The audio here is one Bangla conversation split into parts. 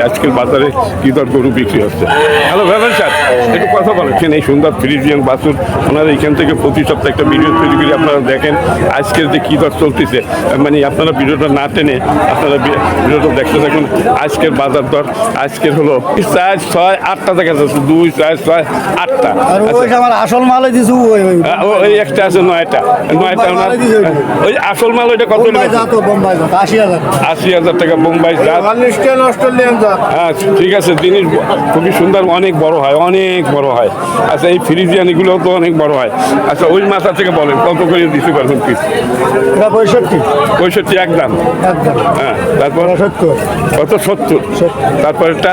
আজকের বাজারে কি দর গরু বিক্রি হচ্ছে? হ্যালো ভেবেন স্যার একটু কথা বলেছেন এই সুন্দর ফ্রিজিয়ান বাছুর ওনারা এখান থেকে প্রতি সপ্তাহে একটা ভিডিও তৈরি করে আপনারা দেখেন আজকের যে কী দর চলতেছে। মানে আপনারা ভিডিওটা না টেনে আপনারা ভিডিওটা দেখতে থাকুন। আজকের বাজার দর আজকের হলো চার ছয় আটটা দেখা যাচ্ছে। দুই চার ছয় আটটা। আর আমার আসল মাল দিছু ওই ওই। আচ্ছা, একটা আছে নয়টা। নয়টা। ওই। আসল মাল ওইটা কত আশি হাজার। আশি হাজার টাকা বোম্বাই জাত। আচ্ছা ঠিক আছে জিনিস খুবই সুন্দর অনেক বড় হয় অনেক বড় হয়। আচ্ছা এই ফ্রিজিয়ান এগুলো তো অনেক বড় হয়। আচ্ছা ওই মাথা থেকে বলেন? কত করে দিতে পারবেন পিস পঁয়ষট্টি। পঁয়ষট্টি একদম। হ্যাঁ তারপর? সত্তর কত? সত্তর। তারপর এটা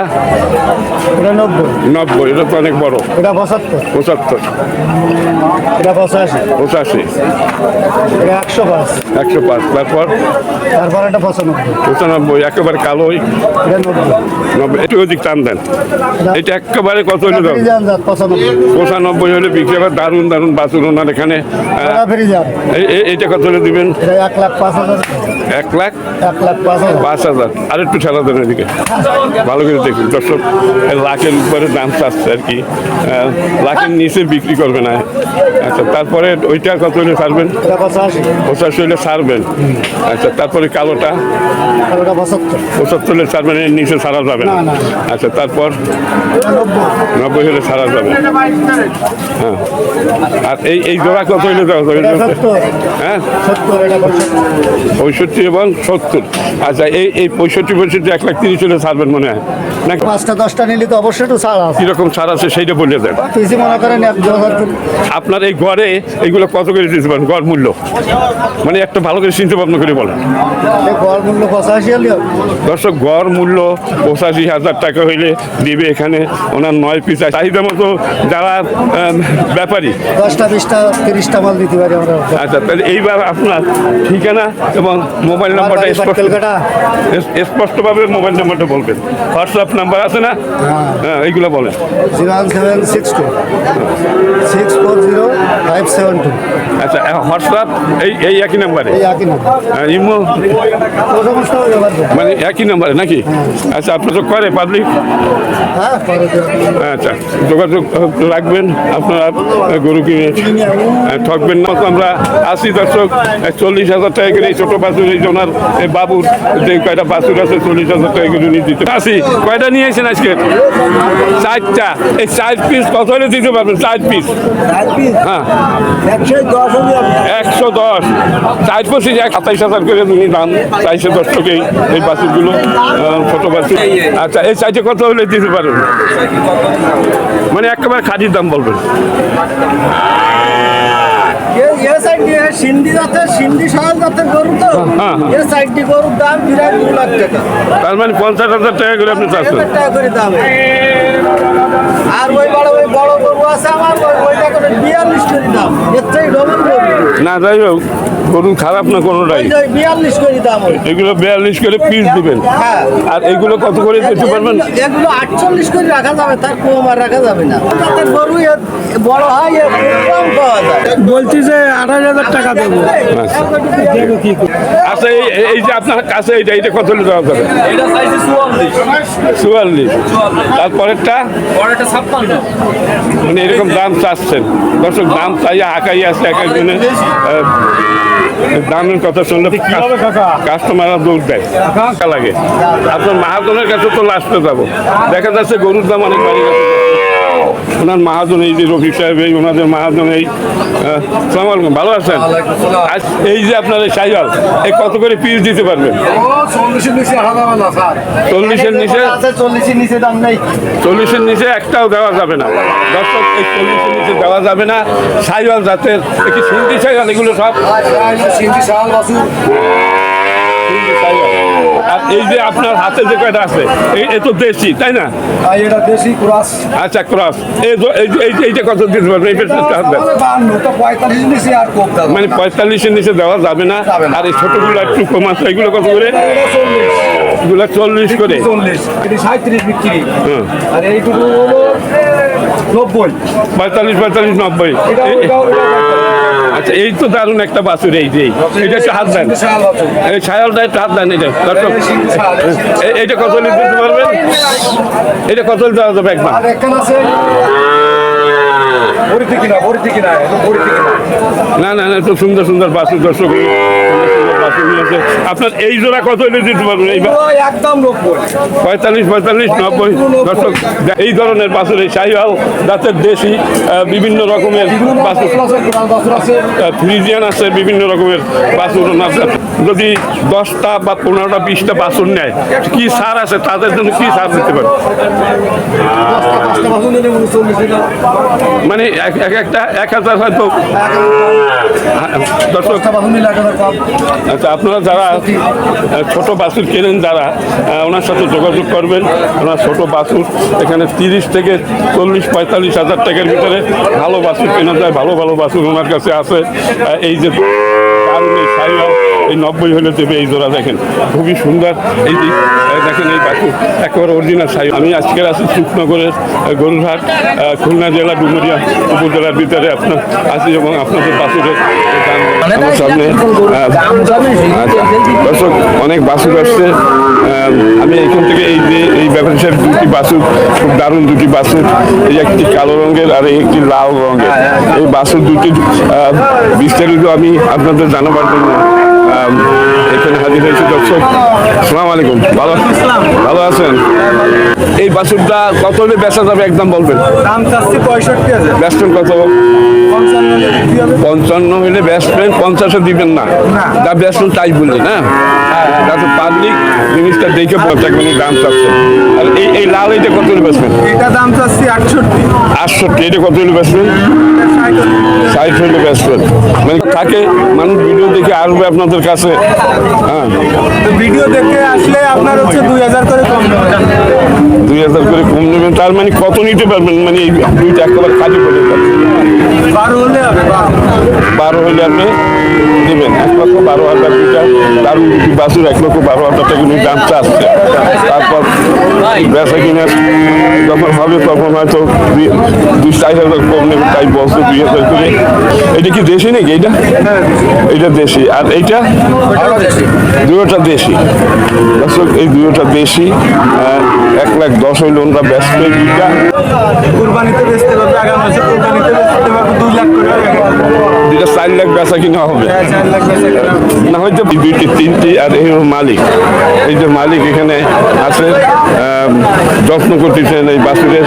নব্বই। নব্বই এটা তো অনেক বড়। এটা পঁচাত্তর। পঁচাত্তর। এটা পঁচাশি। পঁচাশি। এটা একশো পাঁচ। একশো পাঁচ। তারপর? তারপর এটা পঁচানব্বই। পঁচানব্বই একেবারে কালোই। এটা নব্বই। নব্বই একটু অধিক টান দেন। এটা একেবারে কত হলে? পঁচানব্বই। হলে বিক্রি হবে দারুণ দারুণ বাছুর ওনার এখানে এইটা কত হলে দিবেন? এক লাখ পাঁচ হাজার। এক লাখ? এক লাখ পাঁচ হাজার। পাঁচ হাজার। আর একটু ঠেলা দেন এদিকে। ভালো করে দেখুন দর্শক লাখের উপরে দাম চাচ্ছে আর কি। লাখের নিচে বিক্রি করবে না। আচ্ছা তারপরে ওইটা কত হলে ছাড়বেন? পঁচাশি। হলে ছাড়বেন। আচ্ছা তারপরে কালোটা? পঁচাত্তর। হলে ছাড়বেন নিচে ছাড়া যাবে না। আচ্ছা তারপর? নব্বই হলে ছাড়া যাবে। হ্যাঁ। আর এই এই জোড়া কত হলে হ্যাঁ? পঁয়ষট্টি এবং সত্তর। আচ্ছা এই এই পঁয়ষট্টি পঁয়ষট্টি এক লাখ তিরিশ হলে ছাড়বেন মনে হয় না পাঁচটা দশটা নিলে তো অবশ্যই একটু ছাড় আছে। কীরকম ছাড় আছে সেইটা বলে দেন। মনে করেন। আপনার এই ঘরে এইগুলো কত করে দিতে পারেন? গড় মূল্য? মানে একটা ভালো করে চিন্তা ভাবনা করে বলেন। গড় মূল্য পঁচাশি দর্শক গড় মূল্য পঁচাশি হাজার টাকা হইলে দিবে এখানে। ওনার নয় পিস চাহিদা মতো যারা ব্যাপারী। দশটা বিশটা তিরিশটা মাল দিতে পারি আমরা। আচ্ছা তাহলে এইবার আপনার ঠিকানা এবং মোবাইল নাম্বারটা স্পষ্টভাবে মোবাইল নাম্বারটা বলবেন। হোয়াটসঅ্যাপ নাম্বার আছে না? হ্যাঁ। এইগুলো বলেন। Zero one seven six two. Six four zero five seven two. আচ্ছা হোয়াটসঅ্যাপ এই এই একই নাম্বারে? এই একই না হ্যাঁ, ইমো। মানে একই নাম্বারে নাকি? আচ্ছা আপনার তো করে পাবলিক হ্যাঁ আচ্ছা। যোগাযোগ রাখবেন আপনারা গরু কিনে। ঠকবেন না। তো আমরা আশি দর্শক চল্লিশ হাজার টাকা করে এই ছোটো বাছুর এই জনার এই বাবুর যে কয়টা বাছুর আছে চল্লিশ হাজার টাকা করে নিয়ে দিতে আশি কয়টা নিয়ে এসেছেন আজকে? চারটা। এই চার পিস কত হলে দিতে পারবেন? চার পিস হ্যাঁ। একশো দশ চার পঁচিশ এক সাতাইশ হাজার করে তুমি দাম চারশো দশ টাকাই এই বাছুরগুলো আহ, ছোটো বাছুর। আচ্ছা এই চাইতে কত হলে দিতে পারবেন? মানে একেবারে খাদির দাম বলবেন। এ- সিন্ধি জাতের সিন্ধি সহজ জাতের গরু তো। হ্যাঁ, হ্যাঁ। এ সাইডটি গরুর দাম বিরাট দু লাখ টাকা। তার মানে পঞ্চাশ হাজার টাকা করে আপনি চাষ চাচ্ছেন। টাকা করে দাম। আর ওই বড় ওই বড় গরু আছে আমার ওইটা করে বিয়াল্লিশ করে দাম। এর থেকে ডবল না যাই হোক গরু খারাপ না কোনোটাই। বিয়াল্লিশ করে দাম এগুলো বিয়াল্লিশ করে পিস দিবেন। হ্যাঁ। আর এগুলো কত করে দিতে পারবেন? এগুলো- আটচল্লিশ করে রাখা যাবে তার কম আর রাখা যাবে না। গরু বড় হয় কম পাওয়া যায়। বলছি যে আঠাশ হাজার টাকা দেবো। আচ্ছা? আচ্ছা এই এই যে আপনার কাছে এইটা এইটা কত দেওয়া যাবে? এটা চাইছে চুয়াল্লিশ। চুয়াল্লিশ। তারপরেরটা? ছাপ্পান্ন। মানে এরকম দাম চাচ্ছেন। দর্শক দাম চাইয়া আঁকাই আছে এক একজনে দামের কথা শুনলে কাস্টমাররা দৌড় দেয়। লাগে আপনার মাহাজনের কাছে তো লাস্টে যাব। দেখা যাচ্ছে গরুর দাম অনেক বাড়ি গেছে। ওনার মাহাজন এই যে রফিক সাহেব এই ওনাদের মাহাজন এই সালাম আলাইকুম ভালো আছেন? আজ এই যে আপনার এই সাইয়াল এই কত করে পিস দিতে পারবেন? চল্লিশের নিচে আছে চল্লিশের নিচে দাম নেই। চল্লিশের নিচে একটাও দেওয়া যাবে না। দর্শক এই চল্লিশের নিচে দেওয়া যাবে না। সাইওয়াল জাতের একটি সিন্ধি সাইওয়াল এগুলো সব? সিন্ধি সাইওয়াল। আর এই যে আপনার হাতে যে কয়টা আছে এই তো দেশি তাই না? এটা দেশি ক্রস। আচ্ছা ক্রস। এই এইটা কত দিতে এই দাম মানে পঁয়তাল্লিশের নিচে দেওয়া যাবে না। আর এই ছোটগুলো একটু কম আছে এগুলো কত করে? এগুলো চল্লিশ করে। চল্লিশ। সাঁত্রিশ বিক্রি। আর এইটুকু হলো নব্বই। পঁয়তাল্লিশ পঁয়তাল্লিশ নব্বই। আচ্ছা এই তো দারুণ একটা বাছুর এই যে। এটা একটু হাত দেন এই ছায়ালটা একটু হাত দেন এটা দর্শক। এইটা কত লিটার দিতে পারবেন? এটা কত হলে দেওয়া যাবে কিনা না না না খুব সুন্দর সুন্দর বাসু দর্শক। আপনার এই জোড়া কত হলে দিতে পারবেন? একদম পঁয়তাল্লিশ পঁয়তাল্লিশ নব্বই। দর্শক এই ধরনের বাছুর এই শাহিওয়াল জাতের দেশি বিভিন্ন রকমের বাছুর। ফ্রিজিয়ান আছে বিভিন্ন রকমের বাছুর আছে যদি দশটা বা পনেরোটা বিশটা বাছুর নেয় কি সার আছে? তাদের জন্য কি সার দিতে পারে? মানে এক এক একটা এক হাজার হয়তো দর্শক আপনারা যারা ছোট বাছুর কেনেন যারা ওনার সাথে যোগাযোগ করবেন। ওনার ছোট বাছুর, এখানে তিরিশ থেকে চল্লিশ, পঁয়তাল্লিশ হাজার টাকার ভিতরে ভালো বাসুর কেনা যায়, ভালো ভালো বাসুর ওনার কাছে আছে। এই যে এই নব্বই হলে দেবে এই জোড়া দেখেন খুবই সুন্দর। এই দেখেন এই বাছুর একেবারে অরিজিনাল সাই আমি আজকের আছি সুখনগরের আহ, গরুরহাট খুলনা জেলা ডুমুরিয়া উপজেলার ভিতরে আপনার আছি এবং আপনাদের বাছুরের আমার সামনে। আচ্ছা। দর্শক অনেক বাসুর আসছে। আমি এখান থেকে এই যে এই ব্যবসার দুটি বাসুর খুব দারুণ দুটি বাসুর এই একটি কালো রঙের আর এই একটি লাল রঙের। এই বাসুর দুটি বিস্তারিত আমি আপনাদের জানাবার জন্য এখানে হাজির হয়েছে দর্শক। সালাম আলাইকুম। ভালো ভালো আছেন? এই বাসুরটা কত হলে বেচা যাবে একদম বলবেন? দাম চাচ্ছি পঁয়ষট্টি হাজার। ব্যস্তেন কত? পঞ্চান্ন হলে ব্যস্তেন পঞ্চাশে দিবেন না। তা যা ব্যস্ত তাই বললি না যাতে পাবলিক জিনিসটা দেখে পঞ্চাশ মিনিট দাম চাচ্ছে। আর এই এই লাল এটা কত হলে বেচবেন? এটা দাম চাচ্ছি আটষট্টি। আটষট্টি এটা কত হলে বেচবেন? ষাট হলে বেচবেন। মানে থাকে মানুষ ভিডিও দেখে আসবে আপনাদের কাছে। হ্যাঁ। ভিডিও দেখে আসলে আপনার হচ্ছে দুই হাজার করে কম দুই হাজার করে কম নেবেন তার মানে কত নিতে পারবেন? মানে এই দুইটা একেবারে খালি করে বারো হলে হবে বারো হলে আপনি দেবেন। এক লক্ষ বারো হাজার দুইটা দারুণ দুটি বাসুর এক লক্ষ বারো হাজার টাকা কিন্তু দাম চাচ্ছে তারপর বেচা কিনা যখন হবে তখন হয়তো দুই চার হাজার কম নেবে, তাই বলছে দুই হাজার করে। এটা কি দেশি নাকি এইটা? এটা দেশি। আর এইটা? দুটোটা দেশি। এই দুটোটা দেশি এক লাখ দশ হইল ওনরা ব্যস্ত দুইটা। কুরবানিতে বেচতে পারবে, আগামী কুরবানিতে বেচতে পারবে দুই লাখ করে। দুইটা চার লাখ বেচা কিনা হবে। না হয়তো দুইটি, তিনটি আর এই মালিক। এই যে মালিক এখানে আছে যত্ন করতেছেন এই বাছুরের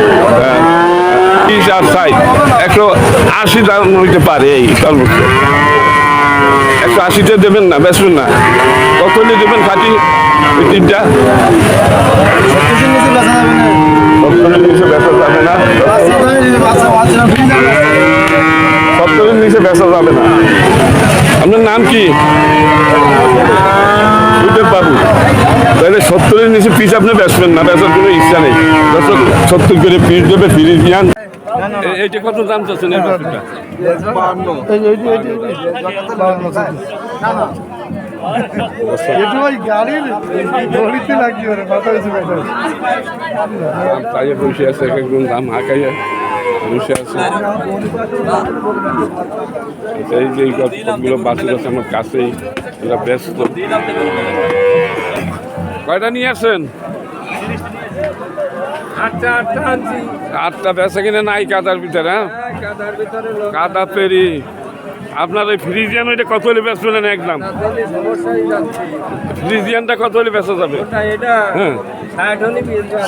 তিরিশ আর সাইজ একশো আশি দাম হইতে পারে এই সর্বোচ্চ। একশো আশিতে দেবেন না, বেচবেন না। হলে দেবেন খাটি তিনটা নিচে নিচে আপনার নাম কি তাহলে সত্তরের নিচে পিস আপনি বেচবেন না বেচার কোনো ইচ্ছা নেই সত্তর করে পিস দেবে ফিরিয়ে দিয়ান এইটা কত দাম চাচ্ছেন দাম বসে আছে এক একজন দাম হাঁকাইয়া বসে আছে। এই যে এই সবগুলো বাছুর আছে আমার কাছেই এরা ব্যস্ত। কয়টা নিয়ে আসেন আটটা আটটা আনছি। আটটা বেচা কিনে? নাই কাদার ভিতরে হ্যাঁ? কাদার ভিতরে কাদা পেরি আপনার ওই ফ্রিজিয়ান ওইটা কত হলে বেচবেন একদম এক দাম যাচ্ছে ফ্রিজিয়ানটা কত হলে বেচা যাবে? সাইট হ্যাঁ।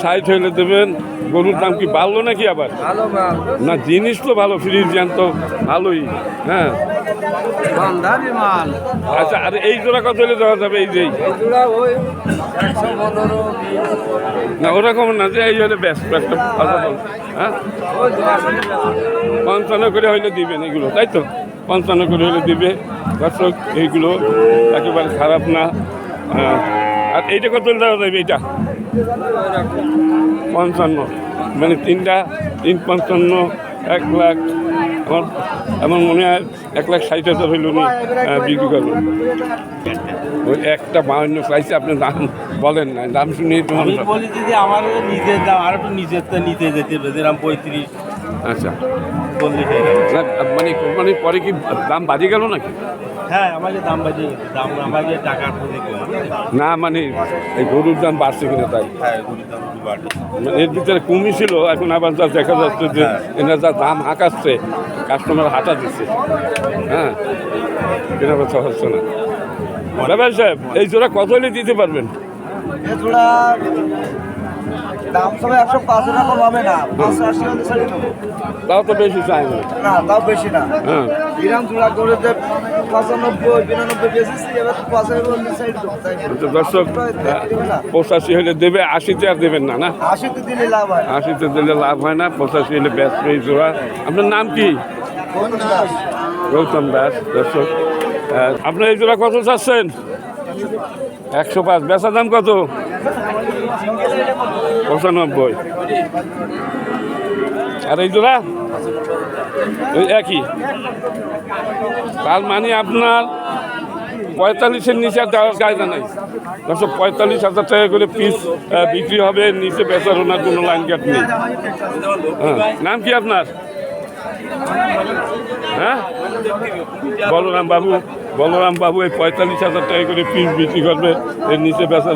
ষাট হলে দেবেন। গরুর দাম কি বাড়লো নাকি আবার? না জিনিস তো ভালো ফ্রিজিয়ান তো ভালোই। হ্যাঁ। বান্ধারি মাল আচ্ছা আর এই জোড়া কত হলে দেওয়া যাবে? এই যে এগুলা ওই একশো পনেরো না ওরকম না যে এই হলে ব্যস্ত একটা হ্যাঁ। হলে বেচবো। পঞ্চান্ন করে হইলে দিবেন এগুলো তাই তো? পঞ্চান্ন করে হইলে দিবে। দর্শক এইগুলো একেবারে খারাপ না। আহ, আর এইটা কত হলে দেওয়া যাবে এইটা? পঞ্চান্ন। মানে তিনটা তিন পঞ্চান্ন এক লাখ। আমার এমন মনে হয় এক লাখ ষাট হাজার হইল উনি বিক্রি করবেন। ওই একটা বাহান্ন চাইছে আপনি দাম বলেন না দাম শুনে আমি বলি যদি আমার নিজের দাম আর একটু নিজের তো নিতে যেতে হবে যেরকম পঁয়ত্রিশ। আচ্ছা। হয়ে গেল। মানে কোরবানির পরে কি দাম বাড়িয়ে গেল নাকি? হ্যাঁ আমাকে দাম বাজিয়ে দাম আমাকে টাকার প্রতি না মানে এই গরুর দাম বাড়ছে কিনা তাই? হ্যাঁ মানে এর ভিতরে কমই ছিল এখন আবার যা দেখা যাচ্ছে যে এনার যা দাম হাঁকাচ্ছে কাস্টমার হাঁটা দিচ্ছে। হ্যাঁ কেনা বেচা হচ্ছে না। ব্যাপার সাহেব এই জোড়া কত হলে দিতে পারবেন? এছাড়া দাম সবাই একশো পাঁচ টাকা কমাবে না। পাঁচশো আশি হলে ছেড়ে দেবো। তাও তো বেশি চাই না। তাও বেশি না। হ্যাঁ। গ্রাম জোড়া করে যে পঁচানব্বই বিরানব্বই বেশি এবার তো পঁচানব্বই সাইড দেবো দর্শক পঁচাশি হলে দেবে আশিতে আর দেবেন না না? আশিতে দিলে লাভ হয় আশিতে দিলে লাভ হয় না পঁচাশি হলে ব্যস্ত এই জোড়া। আপনার নাম কি? গৌতম দাস। দর্শক। আপনার এই জোড়া কত চাচ্ছেন? একশো পাঁচ। বেচা দাম কত? পঁচানব্বই। আর এই জোড়া? ওই একই। তার মানে আপনার পঁয়তাল্লিশের নিচে আর দেওয়ার কায়দা নাই। দর্শক পঁয়তাল্লিশ হাজার টাকা করে পিস বিক্রি হবে, নিচে বেচার ওনার কোনো লাইন কাট নেই। হ্যাঁ নাম কি আপনার? হ্যাঁ? বলরাম বাবু। বলরাম বাবু এই পঁয়তাল্লিশ হাজার টাকা করে পিস বিক্রি করবে, এর নিচে বেচা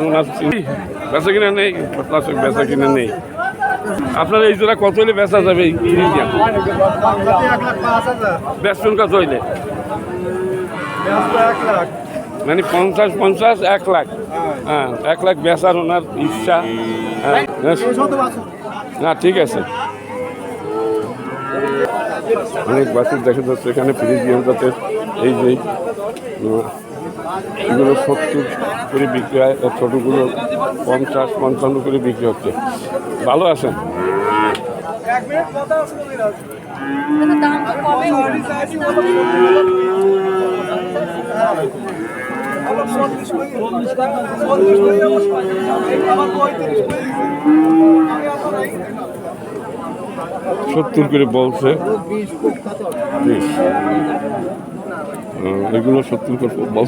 বেচা কিনা নেই দর্শক বেচা কিনা নেই। আপনার এই জোড়া কত হলে বেচা যাবে বেচবেন কত হইলে? মানে পঞ্চাশ পঞ্চাশ, এক লাখ। হ্যাঁ এক লাখ বেচার ওনার ইচ্ছা। হ্যাঁ না, ঠিক আছে। অনেক বাসুর দেখা যাচ্ছে এখানে ফ্রিজিয়ান জাতের এই যে এগুলো সত্তর করে বিক্রি হয়, আর ছোটোগুলো পঞ্চাশ, পঞ্চান্ন করে বিক্রি হচ্ছে ভালো আছেন। সত্তর করে বলছে এগুলো সত্তর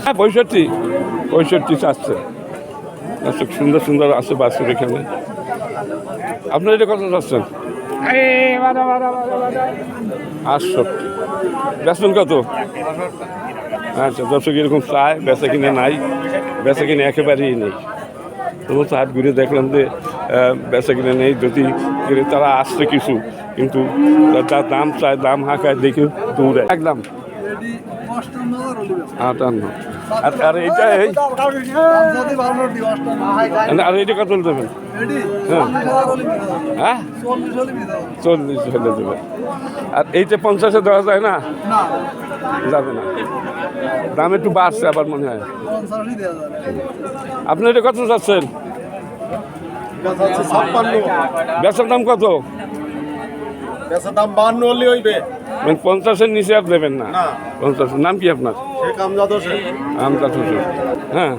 হ্যাঁ, পঁয়ষট্টি পঁয়ষট্টি চাচ্ছে। আচ্ছা সুন্দর সুন্দর আছে বাসুর এখানে। আপনার এটা কত চাচ্ছেন? আটষট্টি। বেচবেন কত? আচ্ছা দর্শক এরকম চায় বেচা কিনে নাই। বেচা কিনে একেবারেই নেই। সমস্ত হাট ঘুরে দেখলাম যে বেচা কিনে নেই। যদি তারা আসছে কিছু কিন্তু তার দাম চায় দাম হাঁকায় দেখে দৌড়ে একদম। আটান্ন। আর আর এইটা এই আর এইটা কত দেবেন? হ্যাঁ। হ্যাঁ? চল্লিশ হলে দেবেন। আর এইটা পঞ্চাশে দেওয়া যায় না? যাবে না। দাম একটু বাড়ছে আবার মনে হয়। আপনি এটা কত চাচ্ছেন বেচার দাম কত? দাম বান্ন হলে হইবে। মানে পঞ্চাশের নিচে আর দেবেন না। পঞ্চাশের পঞ্চাশ। নাম কি আপনার? কামজাত হোসেন। হ্যাঁ।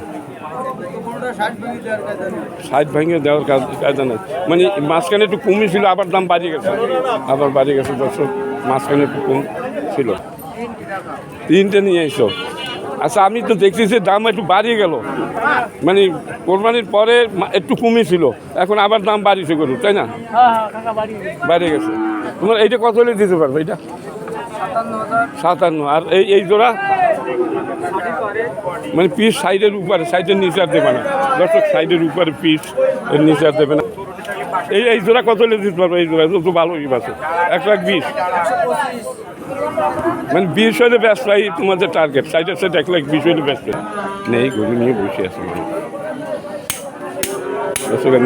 ষাট ভাঙিয়ে দেওয়ার কাজ কায়দা নেই। মানে মাঝখানে একটু কমই ছিল আবার দাম বাড়িয়ে গেছে। আবার বাড়িয়ে গেছে দর্শক মাঝখানে একটু কম ছিল। তিনটে নিয়ে এসো। আচ্ছা আমি তো দেখতেছি দাম একটু বাড়িয়ে গেল। মানে কোরবানির পরে একটু কমই ছিল এখন আবার দাম বাড়িয়েছে গরু তাই না? বাড়িয়ে গেছে। তোমার এইটা কত হলে দিতে পারবে এটা সাতান্ন আর এই এই জোড়া? মানে পিস সাইডের উপরে সাইডের নিচে আর দেবে না। দর্শক সাইডের উপরে পিস এর নিচে আর দেবে না। এই এই জোড়া কত হলে দিতে পারবে? এই জোড়া তো ভালোই আছে। এক লাখ বিশ। মানে বিশ হলে এই তোমাদের টার্গেট সাইডে সাইড এক লাখ বিশ হলে নেই গরু নিয়ে বসে আছে আমি।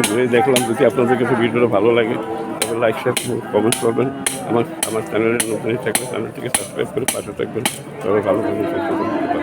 ঘুরে দেখলাম যদি আপনাদের কাছে ভিডিওটা ভালো লাগে তবে লাইক শেয়ার কমেন্ট করবেন। আমার আমার চ্যানেলের নতুন থাকলে চ্যানেলটিকে সাবস্ক্রাইব করে পাশে থাকবেন। সবাই ভালো থাকবেন।